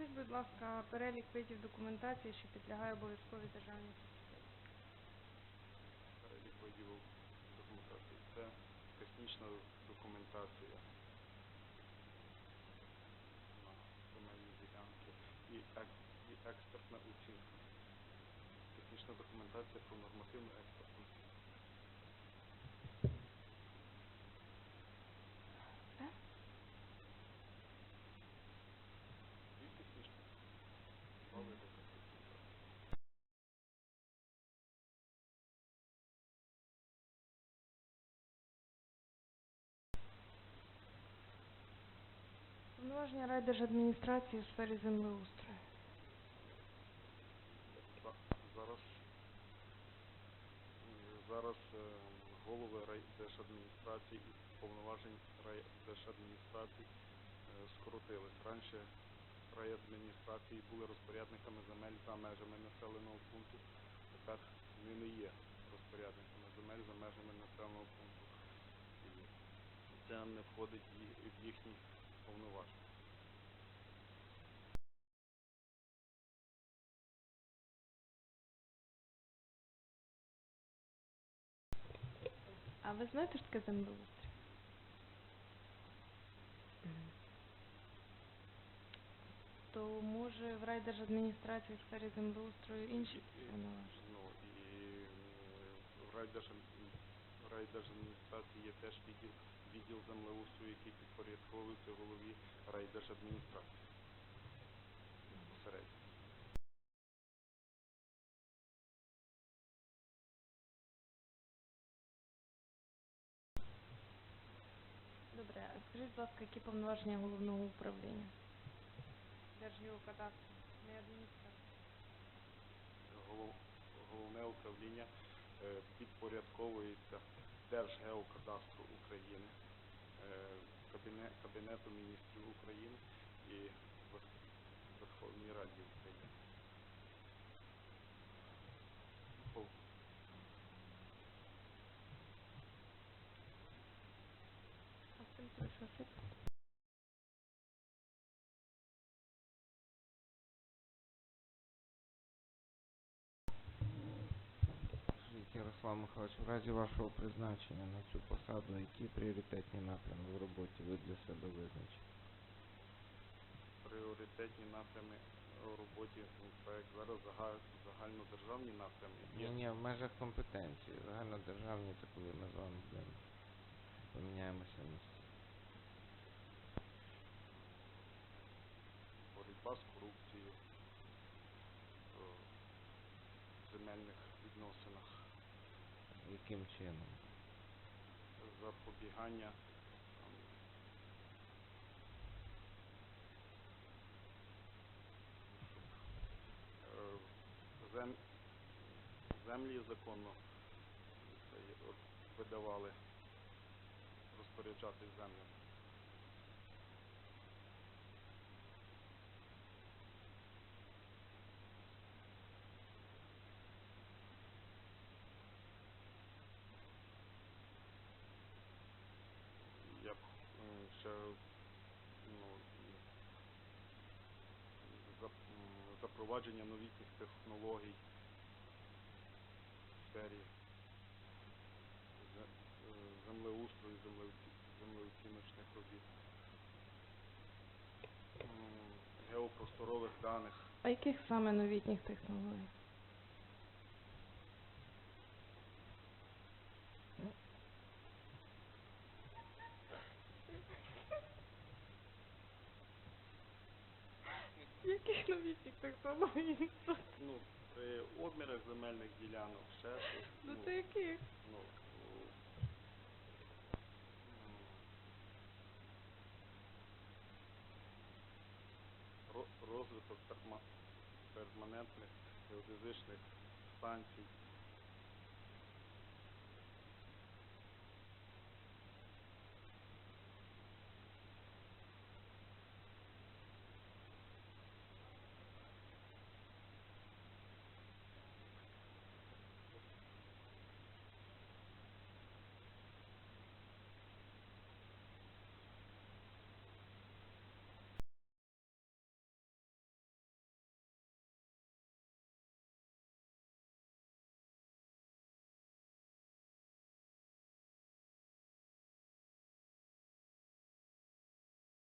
Назвіть, будь ласка, перелік видів документації, що підлягає обов'язковій державній частині. перелік видів документації. Це технічна документація на земельні ділянки і, ек- і експертна оцінка. Технічна документація про нормативну експертну оцінку. Все? І технічна. Два види документації. Повноваження райдержадміністрації у сфері землеустрою. За- Зараз зараз е, голови райдержадміністрації і повноважень райдержадміністрації е, скоротились. Раніше райадміністрації були розпорядниками земель за межами населеного пункту. Тепер вони не є розпорядниками земель за межами населеного пункту. І це не входить в їхні повноваження. А ви знаєте, що таке землеустрій? То може в райдержадміністрації у сфері землеустрою інші повноваження? Ну і в райдержад- в райдержадміністрації є теж відділ, відділ землеустрою, який підпорядковується голові райдержадміністрації. Скажіть, будь ласка, які повноваження головного управління? Держгеокадастру, не адміністрація. Голов, головне управління е, підпорядковується Держгеокадастру України, е, Кабіне- Кабінету міністрів України і Вер- Верховній Раді України. По- А з цим залишилося? Скажіть, Ярослав Михайлович, в разі вашого призначення на цю посаду, які пріоритетні напрями в роботі ви для себе визначите? пріоритетні напрями у роботі ну, так як зараз зага- загальнодержавні напрями Ні, є ні, в межах компетенції. Загальнодержавні, то коли ми з вами будемо поміняємося місцем. боротьба з корупцією е, в земельних відносинах, Яким чином? запобігання е, зем, землі законно це видавали розпоряджатись землями. М, ну, запровадження новітніх технологій в сфері землеустрою, землеоці- землеоціночних робіт, геопросторових даних. А яких саме новітніх технологій? Яких само технологій? Ну, при обмірах земельних ділянок, ще щось. Ну то яких? ну, м, ро- розвиток перма- перманентних геодезичних станцій,